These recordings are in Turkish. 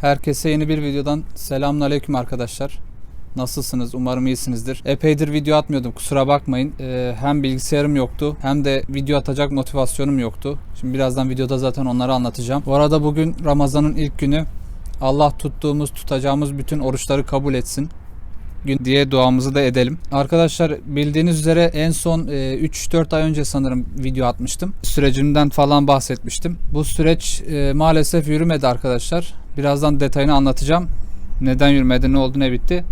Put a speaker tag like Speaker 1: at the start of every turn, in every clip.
Speaker 1: Herkese yeni bir videodan selamünaleyküm arkadaşlar. Nasılsınız? Umarım iyisinizdir. Epeydir video atmıyordum. Kusura bakmayın. Ee, hem bilgisayarım yoktu hem de video atacak motivasyonum yoktu. Şimdi birazdan videoda zaten onları anlatacağım. Bu arada bugün Ramazan'ın ilk günü. Allah tuttuğumuz, tutacağımız bütün oruçları kabul etsin gün diye duamızı da edelim. Arkadaşlar bildiğiniz üzere en son e, 3-4 ay önce sanırım video atmıştım. Sürecimden falan bahsetmiştim. Bu süreç e, maalesef yürümedi arkadaşlar. Birazdan detayını anlatacağım. Neden yürümedi, ne oldu, ne bitti.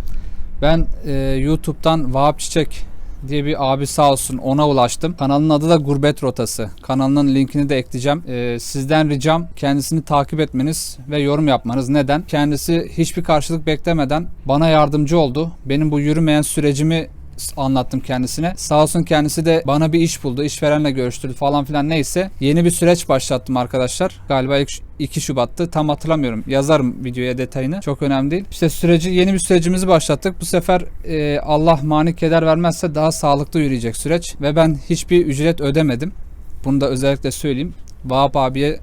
Speaker 1: Ben e, YouTube'dan Vahap Çiçek diye bir abi sağ olsun ona ulaştım. Kanalın adı da Gurbet Rotası. Kanalının linkini de ekleyeceğim. Ee, sizden ricam kendisini takip etmeniz ve yorum yapmanız. Neden? Kendisi hiçbir karşılık beklemeden bana yardımcı oldu. Benim bu yürümeyen sürecimi anlattım kendisine. Sağ olsun kendisi de bana bir iş buldu. İşverenle görüştürdü falan filan neyse. Yeni bir süreç başlattım arkadaşlar. Galiba ilk 2 Şubat'tı. Tam hatırlamıyorum. Yazarım videoya detayını. Çok önemli değil. İşte süreci yeni bir sürecimizi başlattık. Bu sefer e, Allah mani keder vermezse daha sağlıklı yürüyecek süreç ve ben hiçbir ücret ödemedim. Bunu da özellikle söyleyeyim. Vahap abiye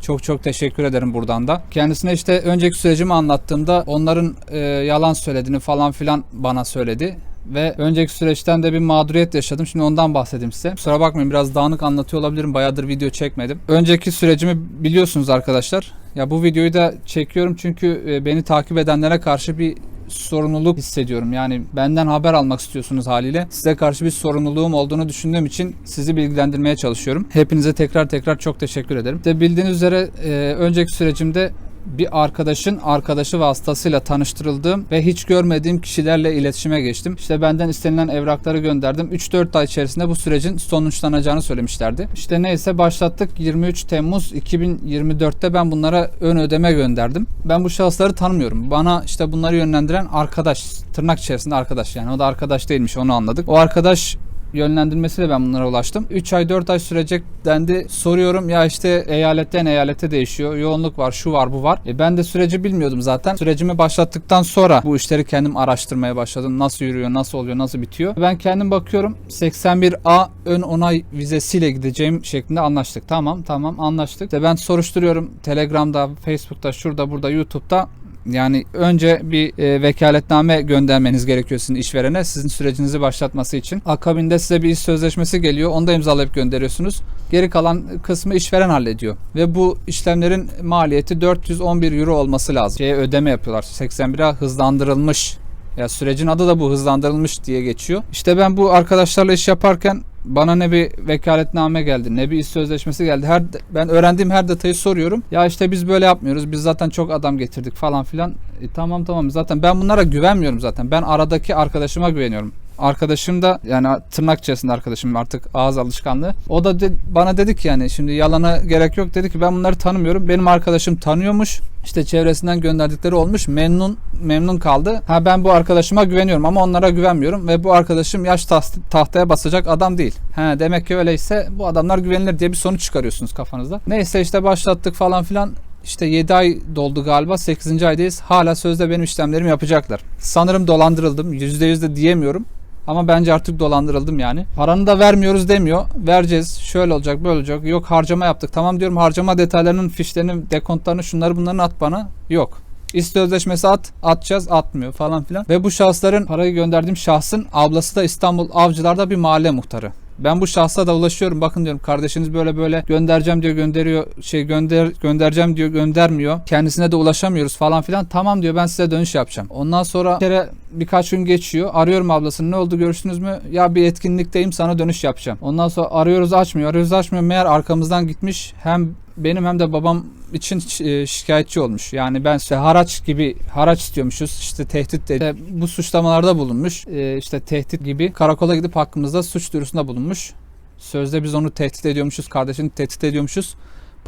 Speaker 1: çok çok teşekkür ederim buradan da. Kendisine işte önceki sürecimi anlattığımda onların e, yalan söylediğini falan filan bana söyledi. Ve önceki süreçten de bir mağduriyet yaşadım. Şimdi ondan bahsedeyim size. Kusura bakmayın biraz dağınık anlatıyor olabilirim. Bayağıdır video çekmedim. Önceki sürecimi biliyorsunuz arkadaşlar. Ya bu videoyu da çekiyorum çünkü e, beni takip edenlere karşı bir sorumluluk hissediyorum. Yani benden haber almak istiyorsunuz haliyle. Size karşı bir sorumluluğum olduğunu düşündüğüm için sizi bilgilendirmeye çalışıyorum. Hepinize tekrar tekrar çok teşekkür ederim. De bildiğiniz üzere e, önceki sürecimde bir arkadaşın arkadaşı vasıtasıyla tanıştırıldığım ve hiç görmediğim kişilerle iletişime geçtim. İşte benden istenilen evrakları gönderdim. 3-4 ay içerisinde bu sürecin sonuçlanacağını söylemişlerdi. İşte neyse başlattık. 23 Temmuz 2024'te ben bunlara ön ödeme gönderdim. Ben bu şahısları tanımıyorum. Bana işte bunları yönlendiren arkadaş, tırnak içerisinde arkadaş yani o da arkadaş değilmiş onu anladık. O arkadaş yönlendirmesiyle ben bunlara ulaştım. 3 ay 4 ay sürecek dendi. Soruyorum ya işte eyaletten eyalete değişiyor. Yoğunluk var, şu var, bu var. E ben de süreci bilmiyordum zaten. Sürecimi başlattıktan sonra bu işleri kendim araştırmaya başladım. Nasıl yürüyor, nasıl oluyor, nasıl bitiyor. Ben kendim bakıyorum 81A ön onay vizesiyle gideceğim şeklinde anlaştık. Tamam, tamam anlaştık. İşte ben soruşturuyorum Telegram'da, Facebook'ta, şurada, burada, YouTube'da yani önce bir e, vekaletname göndermeniz gerekiyor sizin işverene sizin sürecinizi başlatması için. Akabinde size bir iş sözleşmesi geliyor. Onu da imzalayıp gönderiyorsunuz. Geri kalan kısmı işveren hallediyor. Ve bu işlemlerin maliyeti 411 euro olması lazım. Şeye ödeme yapıyorlar. 81'e hızlandırılmış ya sürecin adı da bu hızlandırılmış diye geçiyor. İşte ben bu arkadaşlarla iş yaparken bana ne bir vekaletname geldi ne bir iş sözleşmesi geldi. Her ben öğrendiğim her detayı soruyorum. Ya işte biz böyle yapmıyoruz. Biz zaten çok adam getirdik falan filan. E, tamam tamam zaten ben bunlara güvenmiyorum zaten. Ben aradaki arkadaşıma güveniyorum. Arkadaşım da yani tırnak içerisinde arkadaşım artık ağız alışkanlığı. O da de, bana dedi ki yani şimdi yalana gerek yok dedi ki ben bunları tanımıyorum. Benim arkadaşım tanıyormuş. İşte çevresinden gönderdikleri olmuş. Memnun memnun kaldı. Ha ben bu arkadaşıma güveniyorum ama onlara güvenmiyorum ve bu arkadaşım yaş tahtaya basacak adam değil. Ha demek ki öyleyse bu adamlar güvenilir diye bir sonuç çıkarıyorsunuz kafanızda. Neyse işte başlattık falan filan. İşte 7 ay doldu galiba 8. aydayız. Hala sözde benim işlemlerimi yapacaklar. Sanırım dolandırıldım. %100 de diyemiyorum. Ama bence artık dolandırıldım yani. Paranı da vermiyoruz demiyor. Vereceğiz. Şöyle olacak böyle olacak. Yok harcama yaptık. Tamam diyorum harcama detaylarının fişlerini, dekontlarını şunları bunları at bana. Yok. İş sözleşmesi at, atacağız, atmıyor falan filan. Ve bu şahısların parayı gönderdiğim şahsın ablası da İstanbul Avcılar'da bir mahalle muhtarı. Ben bu şahsa da ulaşıyorum. Bakın diyorum kardeşiniz böyle böyle göndereceğim diyor gönderiyor. Şey gönder göndereceğim diyor göndermiyor. Kendisine de ulaşamıyoruz falan filan. Tamam diyor ben size dönüş yapacağım. Ondan sonra bir kere birkaç gün geçiyor. Arıyorum ablasını ne oldu görüştünüz mü? Ya bir etkinlikteyim sana dönüş yapacağım. Ondan sonra arıyoruz açmıyor. Arıyoruz açmıyor. Meğer arkamızdan gitmiş. Hem benim hem de babam için şikayetçi olmuş. Yani ben işte haraç gibi haraç istiyormuşuz. İşte tehdit de bu suçlamalarda bulunmuş. İşte tehdit gibi karakola gidip hakkımızda suç duyurusunda bulunmuş. Sözde biz onu tehdit ediyormuşuz. Kardeşini tehdit ediyormuşuz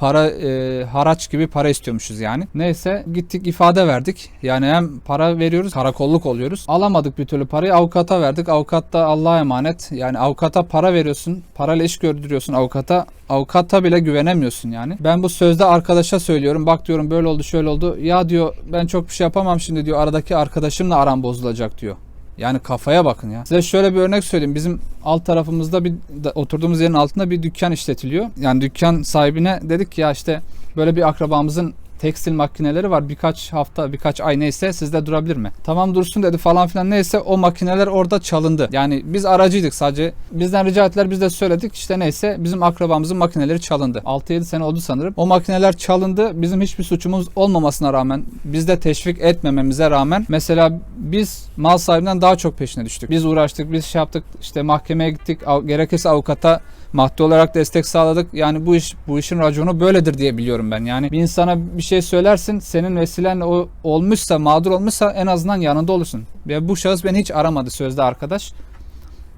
Speaker 1: para e, haraç gibi para istiyormuşuz yani. Neyse gittik ifade verdik. Yani hem para veriyoruz karakolluk oluyoruz. Alamadık bir türlü parayı avukata verdik. Avukat da Allah'a emanet. Yani avukata para veriyorsun. Parayla iş gördürüyorsun avukata. Avukata bile güvenemiyorsun yani. Ben bu sözde arkadaşa söylüyorum. Bak diyorum böyle oldu şöyle oldu. Ya diyor ben çok bir şey yapamam şimdi diyor. Aradaki arkadaşımla aram bozulacak diyor. Yani kafaya bakın ya. Size şöyle bir örnek söyleyeyim. Bizim alt tarafımızda bir oturduğumuz yerin altında bir dükkan işletiliyor. Yani dükkan sahibine dedik ki ya işte böyle bir akrabamızın tekstil makineleri var. Birkaç hafta, birkaç ay neyse sizde durabilir mi? Tamam dursun dedi falan filan neyse o makineler orada çalındı. Yani biz aracıydık sadece. Bizden rica ettiler biz de söyledik. İşte neyse bizim akrabamızın makineleri çalındı. 6-7 sene oldu sanırım. O makineler çalındı. Bizim hiçbir suçumuz olmamasına rağmen biz de teşvik etmememize rağmen mesela biz mal sahibinden daha çok peşine düştük. Biz uğraştık, biz şey yaptık, işte mahkemeye gittik, gerekirse avukata maddi olarak destek sağladık. Yani bu iş bu işin raconu böyledir diye biliyorum ben. Yani bir insana bir şey söylersin, senin vesilenle o olmuşsa, mağdur olmuşsa en azından yanında olursun. Ve bu şahıs beni hiç aramadı sözde arkadaş.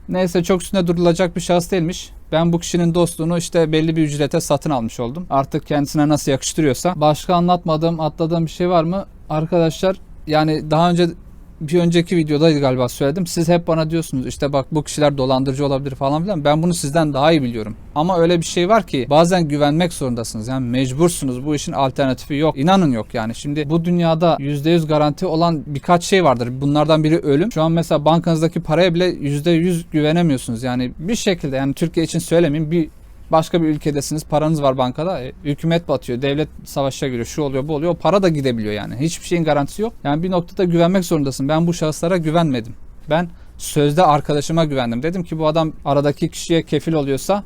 Speaker 1: Neyse çok üstünde durulacak bir şahıs değilmiş. Ben bu kişinin dostluğunu işte belli bir ücrete satın almış oldum. Artık kendisine nasıl yakıştırıyorsa. Başka anlatmadığım, atladığım bir şey var mı? Arkadaşlar yani daha önce bir önceki videoda galiba söyledim. Siz hep bana diyorsunuz işte bak bu kişiler dolandırıcı olabilir falan filan. Ben bunu sizden daha iyi biliyorum. Ama öyle bir şey var ki bazen güvenmek zorundasınız. Yani mecbursunuz. Bu işin alternatifi yok. İnanın yok yani. Şimdi bu dünyada %100 garanti olan birkaç şey vardır. Bunlardan biri ölüm. Şu an mesela bankanızdaki paraya bile %100 güvenemiyorsunuz. Yani bir şekilde yani Türkiye için söylemeyeyim bir başka bir ülkedesiniz paranız var bankada e, hükümet batıyor devlet savaşa giriyor şu oluyor bu oluyor para da gidebiliyor yani hiçbir şeyin garantisi yok yani bir noktada güvenmek zorundasın ben bu şahıslara güvenmedim ben sözde arkadaşıma güvendim dedim ki bu adam aradaki kişiye kefil oluyorsa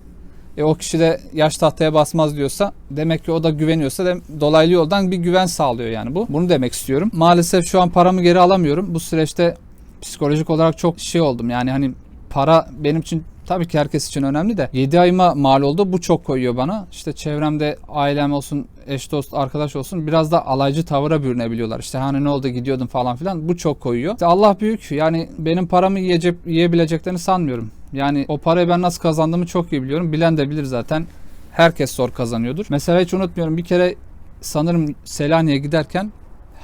Speaker 1: e, o kişi de yaş tahtaya basmaz diyorsa demek ki o da güveniyorsa de, dolaylı yoldan bir güven sağlıyor yani bu. Bunu demek istiyorum. Maalesef şu an paramı geri alamıyorum. Bu süreçte psikolojik olarak çok şey oldum. Yani hani para benim için tabii ki herkes için önemli de 7 ayıma mal oldu. Bu çok koyuyor bana. İşte çevremde ailem olsun, eş dost, arkadaş olsun biraz da alaycı tavıra bürünebiliyorlar. İşte hani ne oldu gidiyordun falan filan. Bu çok koyuyor. İşte Allah büyük. Yani benim paramı yiyecek, yiyebileceklerini sanmıyorum. Yani o parayı ben nasıl kazandığımı çok iyi biliyorum. Bilen de bilir zaten. Herkes zor kazanıyordur. Mesela hiç unutmuyorum bir kere sanırım Selanik'e giderken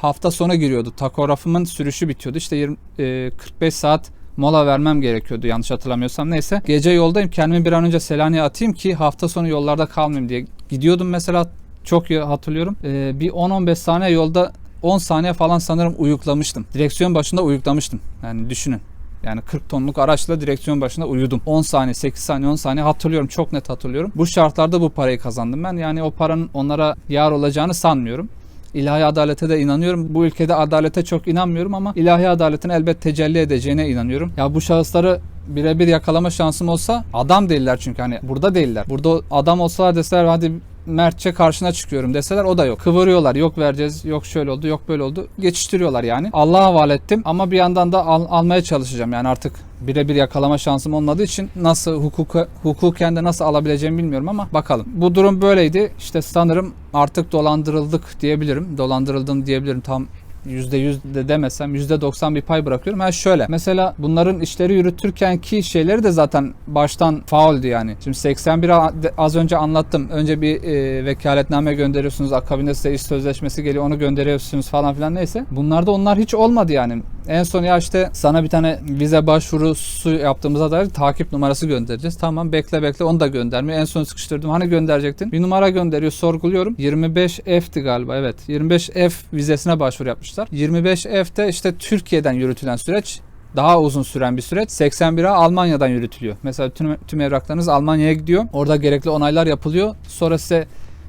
Speaker 1: hafta sonu giriyordu. Takografımın sürüşü bitiyordu. İşte 20, e, 45 saat mola vermem gerekiyordu yanlış hatırlamıyorsam. Neyse gece yoldayım kendimi bir an önce Selanik'e atayım ki hafta sonu yollarda kalmayayım diye. Gidiyordum mesela çok iyi hatırlıyorum. Ee, bir 10-15 saniye yolda 10 saniye falan sanırım uyuklamıştım. Direksiyon başında uyuklamıştım. Yani düşünün. Yani 40 tonluk araçla direksiyon başında uyudum. 10 saniye, 8 saniye, 10 saniye hatırlıyorum. Çok net hatırlıyorum. Bu şartlarda bu parayı kazandım ben. Yani o paranın onlara yar olacağını sanmıyorum. İlahi adalete de inanıyorum. Bu ülkede adalete çok inanmıyorum ama ilahi adaletin elbet tecelli edeceğine inanıyorum. Ya bu şahısları birebir yakalama şansım olsa adam değiller çünkü hani burada değiller. Burada adam olsalar deseler hadi Mertçe karşına çıkıyorum deseler o da yok. Kıvırıyorlar yok vereceğiz yok şöyle oldu yok böyle oldu geçiştiriyorlar yani. Allah'a havale ettim ama bir yandan da al- almaya çalışacağım yani artık birebir yakalama şansım olmadığı için nasıl hukuka, hukuken de nasıl alabileceğimi bilmiyorum ama bakalım. Bu durum böyleydi. İşte sanırım artık dolandırıldık diyebilirim. Dolandırıldım diyebilirim. Tam %100 de demesem %90 bir pay bırakıyorum. Ha şöyle mesela bunların işleri yürütürken ki şeyleri de zaten baştan fauldü yani. Şimdi 81 az önce anlattım. Önce bir e, vekaletname gönderiyorsunuz. Akabinde size iş sözleşmesi geliyor. Onu gönderiyorsunuz falan filan neyse. Bunlarda onlar hiç olmadı yani. En son ya işte sana bir tane vize başvurusu yaptığımıza dair takip numarası göndereceğiz. Tamam bekle bekle onu da göndermiyor. En son sıkıştırdım. Hani gönderecektin? Bir numara gönderiyor sorguluyorum. 25F'ti galiba evet. 25F vizesine başvuru yapmışlar. 25F'te işte Türkiye'den yürütülen süreç daha uzun süren bir süreç. 81'e Almanya'dan yürütülüyor. Mesela tüm, tüm evraklarınız Almanya'ya gidiyor. Orada gerekli onaylar yapılıyor. Sonra size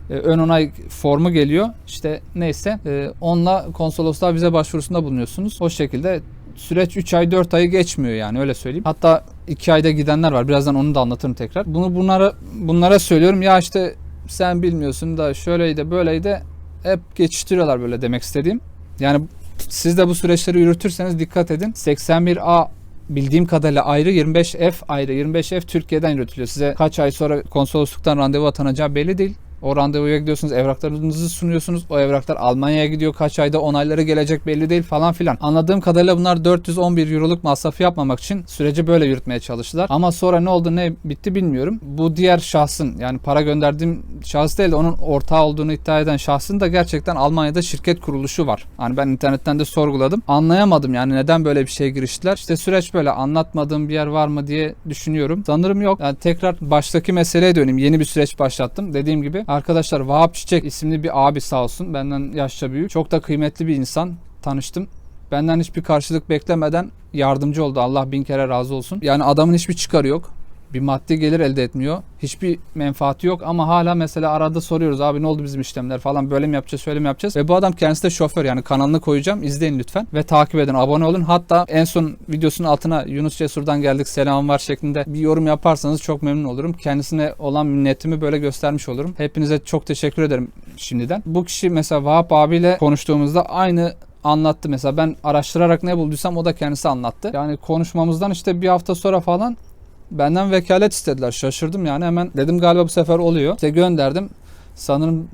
Speaker 1: e, ön onay formu geliyor. İşte neyse e, onunla konsolosluğa vize başvurusunda bulunuyorsunuz. O şekilde süreç 3 ay 4 ayı geçmiyor yani öyle söyleyeyim. Hatta 2 ayda gidenler var. Birazdan onu da anlatırım tekrar. Bunu bunlara bunlara söylüyorum. Ya işte sen bilmiyorsun da şöyleydi böyleydi hep geçiştiriyorlar böyle demek istediğim. Yani siz de bu süreçleri yürütürseniz dikkat edin. 81A bildiğim kadarıyla ayrı 25F ayrı 25F Türkiye'den yürütülüyor. Size kaç ay sonra konsolosluktan randevu atanacağı belli değil. O randevuya gidiyorsunuz, evraklarınızı sunuyorsunuz. O evraklar Almanya'ya gidiyor. Kaç ayda onayları gelecek belli değil falan filan. Anladığım kadarıyla bunlar 411 euroluk masrafı yapmamak için süreci böyle yürütmeye çalıştılar. Ama sonra ne oldu ne bitti bilmiyorum. Bu diğer şahsın yani para gönderdiğim şahıs değil de onun ortağı olduğunu iddia eden şahsın da gerçekten Almanya'da şirket kuruluşu var. Hani ben internetten de sorguladım. Anlayamadım yani neden böyle bir şeye giriştiler. İşte süreç böyle anlatmadığım bir yer var mı diye düşünüyorum. Sanırım yok. Yani tekrar baştaki meseleye döneyim. Yeni bir süreç başlattım. Dediğim gibi Arkadaşlar Vahap Çiçek isimli bir abi sağ olsun. Benden yaşça büyük. Çok da kıymetli bir insan. Tanıştım. Benden hiçbir karşılık beklemeden yardımcı oldu. Allah bin kere razı olsun. Yani adamın hiçbir çıkarı yok. Bir maddi gelir elde etmiyor. Hiçbir menfaati yok ama hala mesela arada soruyoruz abi ne oldu bizim işlemler falan böyle mi yapacağız şöyle mi yapacağız. Ve bu adam kendisi de şoför yani kanalını koyacağım izleyin lütfen ve takip edin abone olun. Hatta en son videosunun altına Yunus Cesur'dan geldik selam var şeklinde bir yorum yaparsanız çok memnun olurum. Kendisine olan minnetimi böyle göstermiş olurum. Hepinize çok teşekkür ederim şimdiden. Bu kişi mesela Vahap abiyle konuştuğumuzda aynı anlattı. Mesela ben araştırarak ne bulduysam o da kendisi anlattı. Yani konuşmamızdan işte bir hafta sonra falan benden vekalet istediler. Şaşırdım yani hemen dedim galiba bu sefer oluyor. İşte gönderdim. Sanırım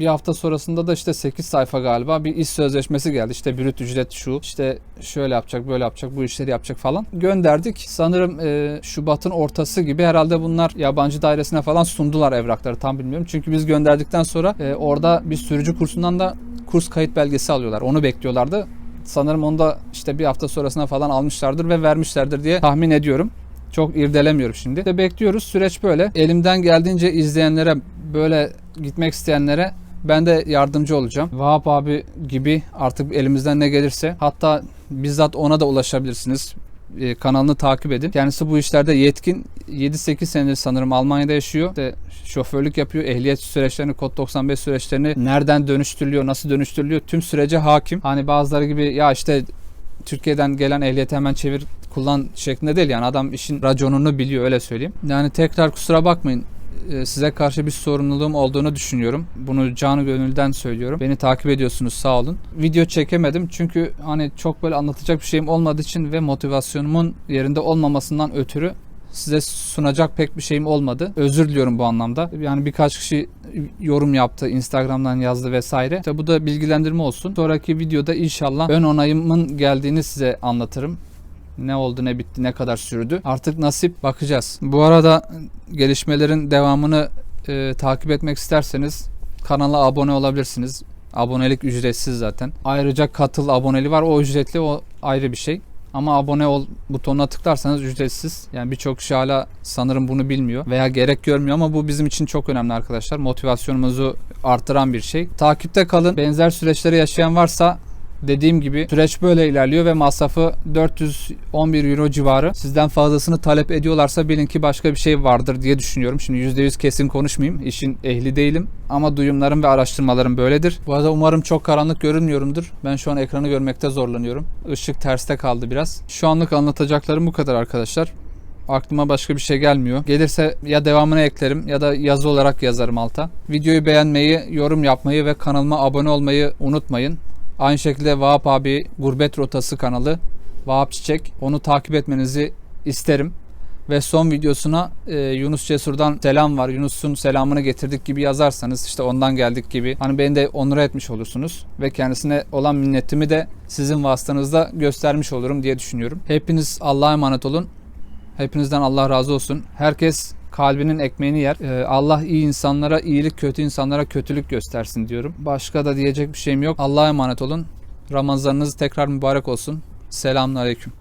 Speaker 1: bir hafta sonrasında da işte 8 sayfa galiba bir iş sözleşmesi geldi. İşte brüt ücret şu, işte şöyle yapacak, böyle yapacak, bu işleri yapacak falan. Gönderdik. Sanırım e, Şubat'ın ortası gibi herhalde bunlar yabancı dairesine falan sundular evrakları tam bilmiyorum. Çünkü biz gönderdikten sonra e, orada bir sürücü kursundan da kurs kayıt belgesi alıyorlar. Onu bekliyorlardı. Sanırım onu da işte bir hafta sonrasına falan almışlardır ve vermişlerdir diye tahmin ediyorum. Çok irdelemiyorum şimdi. De bekliyoruz. Süreç böyle. Elimden geldiğince izleyenlere böyle gitmek isteyenlere ben de yardımcı olacağım. Vahap abi gibi artık elimizden ne gelirse hatta bizzat ona da ulaşabilirsiniz. Ee, kanalını takip edin. Kendisi bu işlerde yetkin. 7-8 senedir sanırım Almanya'da yaşıyor. İşte şoförlük yapıyor. Ehliyet süreçlerini, kod 95 süreçlerini nereden dönüştürülüyor, nasıl dönüştürülüyor tüm sürece hakim. Hani bazıları gibi ya işte Türkiye'den gelen ehliyeti hemen çevir kullan şeklinde değil yani adam işin raconunu biliyor öyle söyleyeyim. Yani tekrar kusura bakmayın e, size karşı bir sorumluluğum olduğunu düşünüyorum. Bunu canı gönülden söylüyorum. Beni takip ediyorsunuz sağ olun. Video çekemedim çünkü hani çok böyle anlatacak bir şeyim olmadığı için ve motivasyonumun yerinde olmamasından ötürü size sunacak pek bir şeyim olmadı. Özür diliyorum bu anlamda. Yani birkaç kişi yorum yaptı, Instagram'dan yazdı vesaire. İşte bu da bilgilendirme olsun. Sonraki videoda inşallah ön onayımın geldiğini size anlatırım. Ne oldu, ne bitti, ne kadar sürdü. Artık nasip bakacağız. Bu arada gelişmelerin devamını e, takip etmek isterseniz kanala abone olabilirsiniz. Abonelik ücretsiz zaten. Ayrıca katıl aboneli var. O ücretli, o ayrı bir şey. Ama abone ol butonuna tıklarsanız ücretsiz. Yani birçok kişi hala sanırım bunu bilmiyor veya gerek görmüyor ama bu bizim için çok önemli arkadaşlar. Motivasyonumuzu artıran bir şey. Takipte kalın. Benzer süreçleri yaşayan varsa Dediğim gibi süreç böyle ilerliyor ve masrafı 411 euro civarı. Sizden fazlasını talep ediyorlarsa bilin ki başka bir şey vardır diye düşünüyorum. Şimdi %100 kesin konuşmayayım. İşin ehli değilim. Ama duyumlarım ve araştırmalarım böyledir. Bu arada umarım çok karanlık görünmüyorumdur. Ben şu an ekranı görmekte zorlanıyorum. Işık terste kaldı biraz. Şu anlık anlatacaklarım bu kadar arkadaşlar. Aklıma başka bir şey gelmiyor. Gelirse ya devamını eklerim ya da yazı olarak yazarım alta. Videoyu beğenmeyi, yorum yapmayı ve kanalıma abone olmayı unutmayın. Aynı şekilde Vahap abi Gurbet Rotası kanalı Vahap Çiçek. Onu takip etmenizi isterim. Ve son videosuna e, Yunus Cesur'dan selam var. Yunus'un selamını getirdik gibi yazarsanız işte ondan geldik gibi. Hani beni de onur etmiş olursunuz. Ve kendisine olan minnetimi de sizin vasıtanızda göstermiş olurum diye düşünüyorum. Hepiniz Allah'a emanet olun. Hepinizden Allah razı olsun. Herkes kalbinin ekmeğini yer. Ee, Allah iyi insanlara iyilik, kötü insanlara kötülük göstersin diyorum. Başka da diyecek bir şeyim yok. Allah'a emanet olun. Ramazanınız tekrar mübarek olsun. Selamun Aleyküm.